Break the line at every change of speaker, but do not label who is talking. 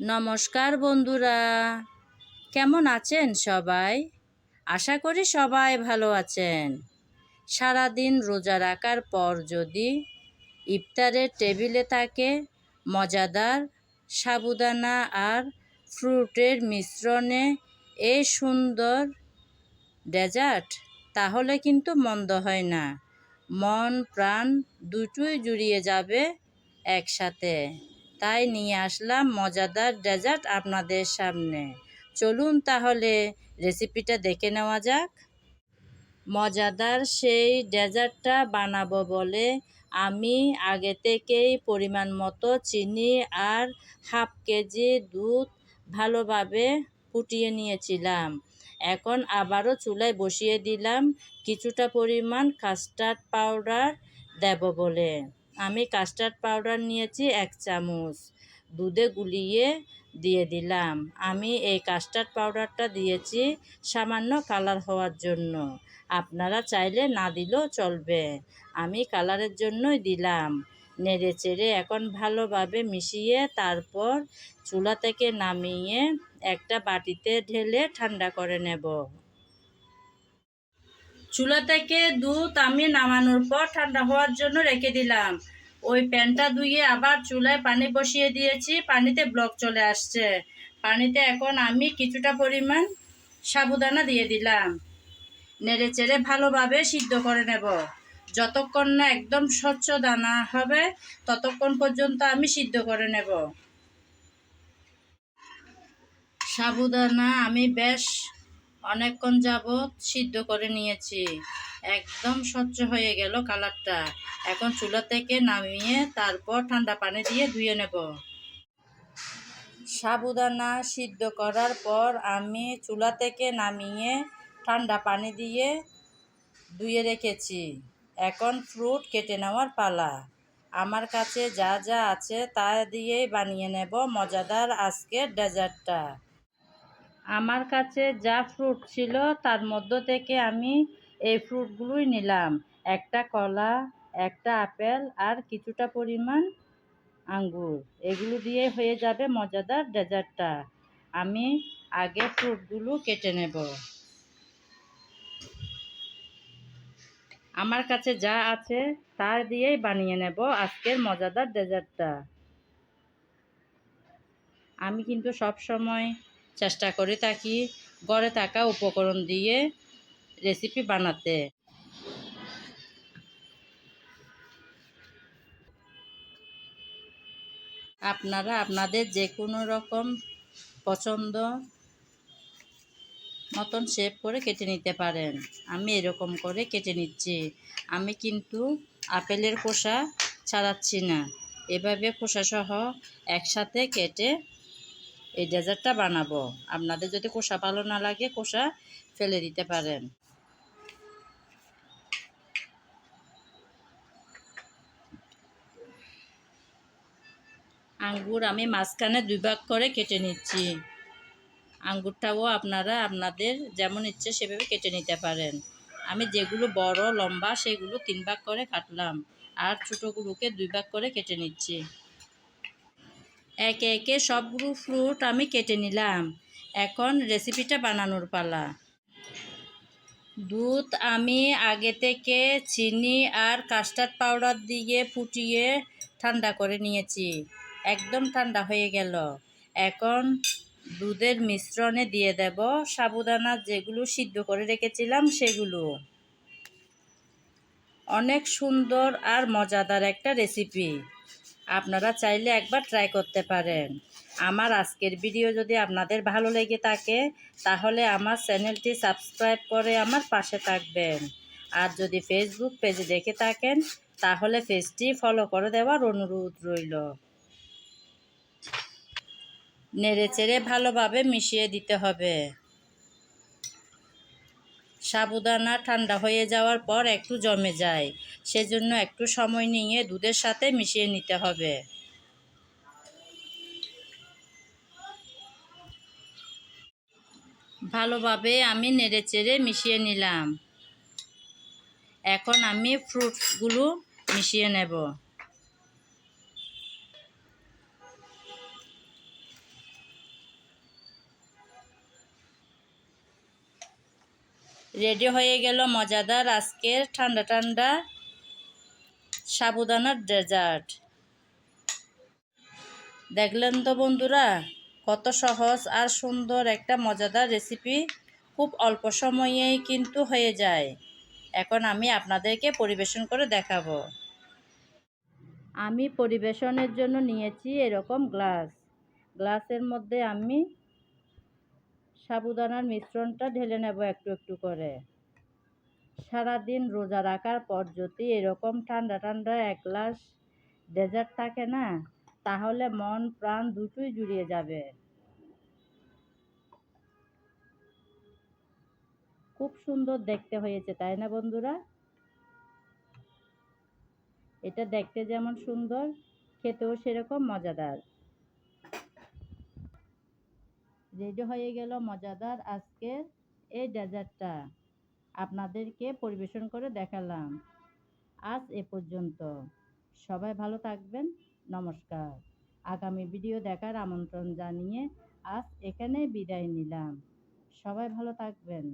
নমস্কার বন্ধুরা। কেমন আছেন সবাই? আশা করি সবাই ভালো আছেন। সারাদিন রোজা রাখার পর যদি ইফতারের টেবিলে থাকে, মজাদার সাবুদানা আর ফ্রুটের মিশ্রণে এই সুন্দর ডেজার্ট, তাহলে কিন্তু মন্দ হয় না। মন, প্রাণ দুটোই জুড়িয়ে যাবে একসাথে। তাই নিয়ে আসলাম মজাদার ডেজার্ট আপনাদের সামনে। চলুন তাহলে রেসিপিটা দেখে নেওয়া যাক। মজাদার সেই ডেজার্টটা বানাবো বলে আমি আগে থেকেই পরিমাণ মতো চিনি আর হাফ কেজি দুধ ভালোভাবে ফুটিয়ে নিয়েছিলাম। এখন আবারও চুলায় বসিয়ে দিলাম। কিছুটা পরিমাণ কাস্টার্ড পাউডার দেব বলে। আমি কাস্টার্ড পাউডার নিয়েছি এক চামচ। দুধে গুলিয়ে দিয়ে দিলাম। আমি এই কাস্টার্ড পাউডারটা দিয়েছি সামান্য কালার হওয়ার জন্য। আপনারা চাইলে না দিলেও চলবে। আমি কালারের জন্যই দিলাম। নেড়ে চেড়ে এখন ভালোভাবে মিশিয়ে তারপর চুলা থেকে নামিয়ে একটা বাটিতে ঢেলে ঠান্ডা করে নেব। চুলা থেকে দুধ আমি নামানোর পর ঠান্ডা হওয়ার জন্য রেখে দিলাম। ওই প্যানটা ধুয়ে আবার চুলায় পানি বসিয়ে দিয়েছি, পানিতে ব্লক চলে আসছে। পানিতে এখন আমি কিছুটা পরিমাণ সাবুদানা দিয়ে দিলাম। নেড়ে চেড়ে ভালোভাবে সিদ্ধ করে নেব। যতক্ষণ না একদম স্বচ্ছ দানা হবে, ততক্ষণ পর্যন্ত আমি সিদ্ধ করে নেব। সাবুদানা আমি বেশ অনেকক্ষণ যাবৎ সিদ্ধ করে নিয়েছি। একদম স্বচ্ছ হয়ে গেল কালারটা। এখন চুলা থেকে নামিয়ে তারপর ঠান্ডা পানি দিয়ে ধুয়ে নেব। সাবুদানা সিদ্ধ করার পর আমি চুলা থেকে নামিয়ে ঠান্ডা পানি দিয়ে ধুয়ে রেখেছি। এখন ফ্রুট কেটে নেওয়ার পালা। আমার কাছে যা যা আছে তা দিয়েই বানিয়ে নেব মজাদার আজকের ডেজার্টটা। আমার কাছে যা ফ্রুট ছিল, তার মধ্য থেকে আমি এই ফ্রুটগুলোই নিলাম। একটা কলা, একটা আপেল আর কিছুটা পরিমাণ আঙ্গুর। এগুলো দিয়ে হয়ে যাবে মজাদার ডেজার্টটা। আমি আগে ফ্রুটগুলো কেটে নেব। আমার কাছে যা আছে তা দিয়েই বানিয়ে নেব আজকের মজাদার ডেজার্টটা। আমি কিন্তু সব সময় চেষ্টা করে থাকি ঘরে থাকা উপকরণ দিয়ে রেসিপি বানাতে। আপনারা আপনাদের যে কোনো রকম পছন্দ মতন শেপ করে কেটে নিতে পারেন। আমি এরকম করে কেটে নিচ্ছি। আমি কিন্তু আপেলের খোসা ছাড়াচ্ছি না। এভাবে খোসাসহ একসাথে কেটে এই ডেজার্টটা বানাবো। আপনাদের যদি খোসা ভালো না লাগে, খোসা ফেলে দিতে পারেন। আঙ্গুর আমি মাঝখানে দুই ভাগ করে কেটে নিচ্ছি। আঙ্গুরটাও আপনারা আপনাদের যেমন ইচ্ছে সেভাবে কেটে নিতে পারেন। আমি যেগুলো বড়, লম্বা, সেগুলো তিন ভাগ করে কাটলাম। আর ছোটোগুলোকে দুই ভাগ করে কেটে নিচ্ছি। একে একে সবগুলো ফ্রুট আমি কেটে নিলাম। এখন রেসিপিটা বানানোর পালা। দুধ আমি আগে থেকে চিনি আর কাস্টার্ড পাউডার দিয়ে ফুটিয়ে ঠান্ডা করে নিয়েছি। একদম ঠান্ডা হয়ে গেল। এখন দুধের মিশ্রণে দিয়ে দেব সাবুদানা যেগুলো সিদ্ধ করে রেখেছিলাম সেগুলো। অনেক সুন্দর আর মজাদার একটা রেসিপি আপনারা চাইলে একবার ট্রাই করতে পারেন। আমার আজকের ভিডিও যদি আপনাদের ভালো লেগে থাকে, তাহলে আমার চ্যানেলটি সাবস্ক্রাইব করে আমার পাশে থাকবেন। আর যদি ফেসবুক পেজে দেখে থাকেন, তাহলে পেজটি ফলো করে দেওয়ার অনুরোধ রইল। নেড়ে চেড়ে ভালোভাবে মিশিয়ে দিতে হবে। সাবুদানা ঠান্ডা হয়ে যাওয়ার পর একটু জমে যায়। সেজন্য একটু সময় নিয়ে দুধের সাথে মিশিয়ে নিতে হবে। ভালোভাবে আমি নেড়ে চেড়ে মিশিয়ে নিলাম। এখন আমি ফ্রুটগুলো মিশিয়ে নেব। রেডি হয়ে গেল মজাদার আজকের ঠান্ডা ঠান্ডা সাবুদানার ডেজার্ট। দেখলেন তো বন্ধুরা, কত সহজ আর সুন্দর একটা মজাদার রেসিপি খুব অল্প সময়েই কিন্তু হয়ে যায়। এখন আমি আপনাদেরকে পরিবেশন করে দেখাবো। আমি পরিবেশনের জন্য নিয়েছি এরকম গ্লাস। গ্লাসের মধ্যে আমি সাবুদানার মিশ্রণটা ঢেলে নেব একটু একটু করে। সারাদিন রোজা রাখার পর যদি এরকম ঠান্ডা ঠান্ডা এক গ্লাস ডেজার্ট থাকে না, তাহলে মন প্রাণ দুটোই জুড়িয়ে যাবে। খুব সুন্দর দেখতে হয়েছে, তাই না বন্ধুরা? এটা দেখতে যেমন সুন্দর, খেতেও সেরকম মজাদার। রেডি হয়ে গেল মজাদার আজকের এই ডেজার্টটা। আপনাদেরকে পরিবেশন করে দেখালাম। আজ এ পর্যন্ত। সবাই ভালো থাকবেন। নমস্কার। আগামী ভিডিও দেখার আমন্ত্রণ জানিয়ে আজ এখানে বিদায় নিলাম। সবাই ভালো থাকবেন।